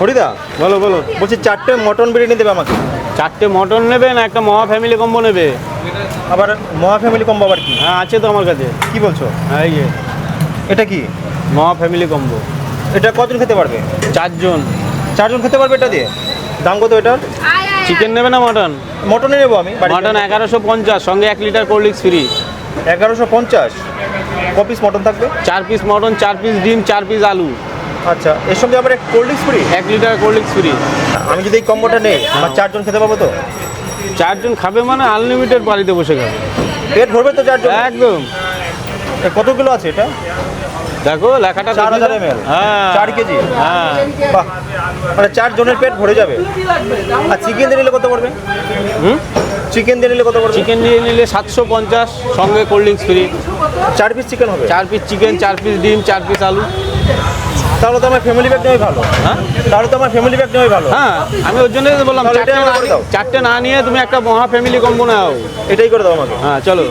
হরিদা বলো বলো। বলছি চারটে মটন বিরিয়ানি দেবে আমাকে? চারটে মটন নেবে না একটা মহা ফ্যামিলি কম্বো নেবে। আবার মহা ফ্যামিলি কম্বো আবার কি? হ্যাঁ আছে তো আমার কাছে। কি বলছো? হ্যাঁ এই যে। এটা কি? মহা ফ্যামিলি কম্বো এটা কজন খেতে পারবে? চারজন। চারজন খেতে পারবে এটা দিয়ে? দাম কত এটার? চিকেন নেবে না মটন মটনে নেব আমি মটন এগারোশো পঞ্চাশ সঙ্গে এক লিটার কোল্ড ড্রিঙ্কস ফ্রি এগারোশো পঞ্চাশ? ক পিস মটন থাকবে? চার পিস মটন চার পিস ডিম চার পিস আলু। আচ্ছা এর সঙ্গে আবার কোল্ড ড্রিঙ্কস ফ্রি এক লিটার কোল্ড ড্রিঙ্কস ফ্রি আমি যদি এই কম্বোটা নেই আমার চারজন খেতে পারব তো? চারজন খাবে মানে আনলিমিটেড বাড়িতে বসে খাবে। পেট ভরবে তো চারজন? একদম। এ কত কিলো আছে এটা? দেখো লেখাটা চার হাজার দাও। ml হ্যাঁ। চার কেজি? হ্যাঁ। বাহ। মানে চারজনের পেট ভরে যাবে। আর চিকেন দিয়ে নিলে কত পড়বে? হুম? চিকেন দিয়ে নিলে কত পড়বে? চিকেন নিয়ে নিলে সাতশো পঞ্চাশ সঙ্গে কোল্ড ড্রিঙ্কস ফ্রি চার পিস চিকেন হবে। চার পিস চিকেন চার পিস ডিম চার পিস আলু। তাহলে তো আমার ফ্যামিলি ব্যাগ নেওয়াই ভালো। হ্যাঁ? তাহলে তো আমার ফ্যামিলি ব্যাগ নেওয়াই ভালো। হ্যাঁ আমি ওর জন্যই বললাম চারটে না চারটে না নিয়ে তুমি একটা মহা ফ্যামিলি কম্বো নাও। এটাই করে দাও আমাকে। হ্যাঁ চলো।